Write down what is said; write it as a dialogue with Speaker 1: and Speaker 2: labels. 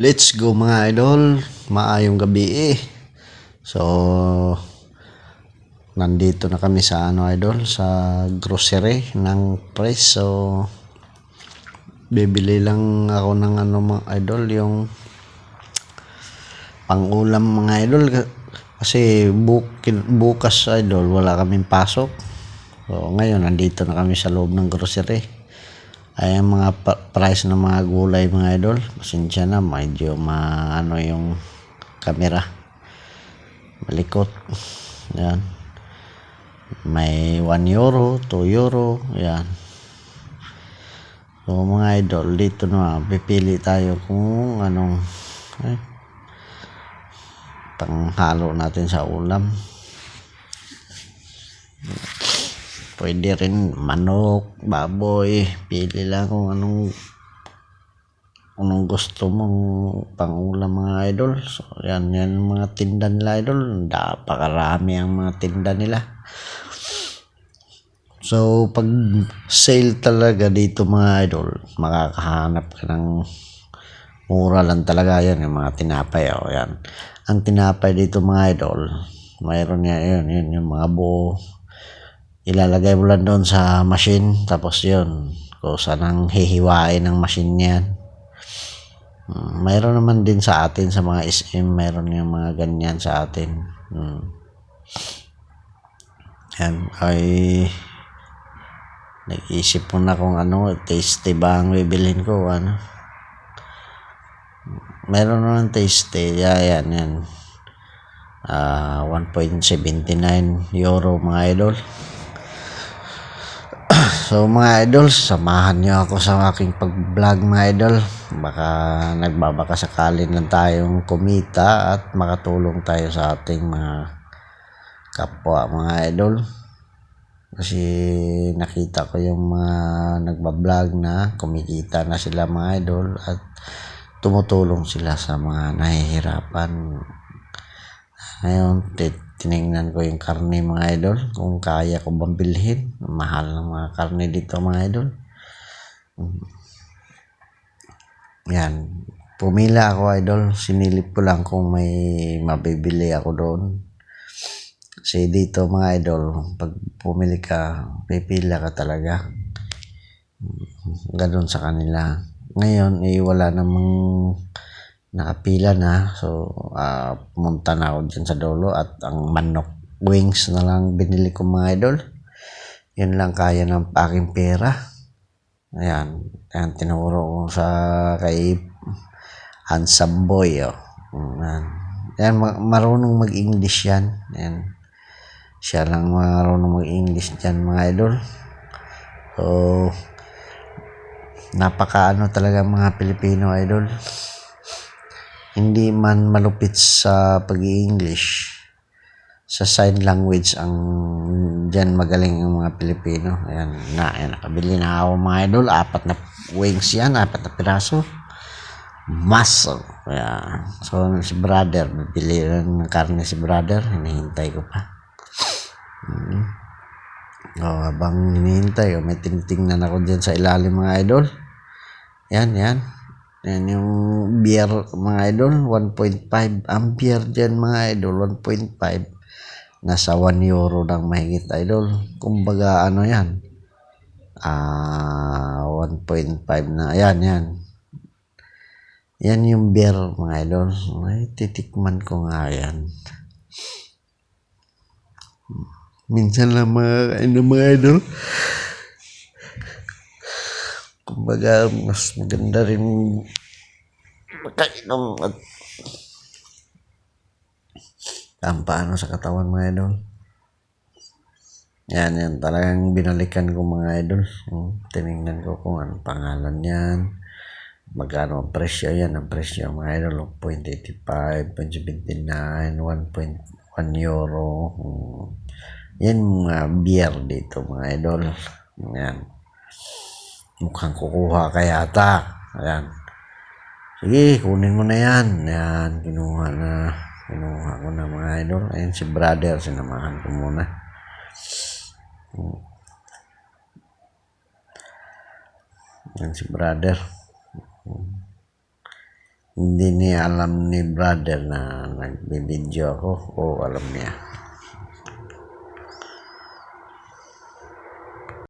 Speaker 1: Let's go mga idol. Maayong gabi eh. So, nandito na kami sa ano idol, sa grocery ng price. So, bibili lang ako ng ano mga idol, yung pangulam mga idol. Kasi buk bukas idol, wala kaming pasok. So, ngayon nandito na kami sa loob ng grocery ay ang mga price ng mga gulay mga idol. Pasensya na medyo maano yung camera. Malikot. Yan may 1 euro 2 euro. Yan so mga idol dito na pipili tayo kung anong eh, panghalo natin sa ulam Pwede rin manok, baboy, pili lang kung anong anong gusto mong pangulam mga idol. So, yan, yan mga tinda nila idol. Napakarami ang mga tinda nila. So, pag sale talaga dito mga idol, makakahanap ka ng mura lang talaga yan, yung mga tinapay. O, yan. Ang tinapay dito mga idol, mayroon niya yun, yun, yung mga buo, ilalagay mo lang doon sa machine tapos yun kung saan ang hihiwain ng machine niyan. Hmm, mayroon naman din sa atin sa mga SM mayroon yung mga ganyan sa atin. Hmm. yan ay nag-isip mo na kung ano tasty ba ang bibilhin ko ano. Mayroon naman tasty yeah, yan yan. Ah, 1.79 euro mga idol So mga idol, samahan niyo ako sa aking pag-vlog mga idol. Baka nagbabaka sakalin lang tayong kumita at makatulong tayo sa ating mga kapwa mga idol. Kasi nakita ko yung mga nagbablog na kumikita na sila mga idol at tumutulong sila sa mga nahihirapan. Ngayon, tinignan ko yung karne mga idol. Kung kaya ko bang bilhin. Mahal ng mga karne dito mga idol. Yan. Pumila ako idol. Sinilip ko lang kung may mabibili ako doon. Kasi dito mga idol pag pumili ka pipila ka talaga. Ganun sa kanila. Ngayon eh wala namang nakapila na. So uh, pumunta na ako dyan sa dulo at ang manok wings na lang binili ko mga idol. Yun lang kaya ng aking pera. Ayan. Ayan tinuro ko sa kay handsome boy oh. ayan, ayan marunong mag english yan. Ayan. Siya lang marunong mag english dyan mga idol. So napaka ano talaga mga Pilipino idol hindi man malupit sa pag-i-English sa sign language ang diyan magaling ang mga Pilipino. Ayan na ayan, nakabili na ako mga idol. Apat na wings yan apat na piraso. Muscle. Ayan. so si brother bibili ng karne si brother. Hinihintay ko pa. Hmm. oh, habang hinihintay oh, may tingtingnan ako dyan sa ilalim mga idol. Yan yan yan yung beer mga idol, 1.5 ampere dyan mga idol, 1.5. Nasa 1 euro ng mahigit idol. Kumbaga ano yan, ah 1.5 na, yan yan. Yan yung beer mga idol. Ay, titikman ko nga yan. Minsan lang mga, ano, mga idol kumbaga mas maganda rin makainom at ang paano sa katawan mga idol. Yan yan. Talagang binalikan ko mga idol. Tinignan ko kung ano pangalan yan. Magkano ang presyo. Yan ang presyo mga idol. 0.85 0.79 1.1 euro. Yan mga beer dito mga idol. Yan mukhang kukuha ka yata ayan sige kunin mo na yan ayan kinuha na kinuha ko na mga idol ayan si brother sinamahan ko muna ayan si brother. Hindi niya alam ni brother na nagbibideo ako o alam niya.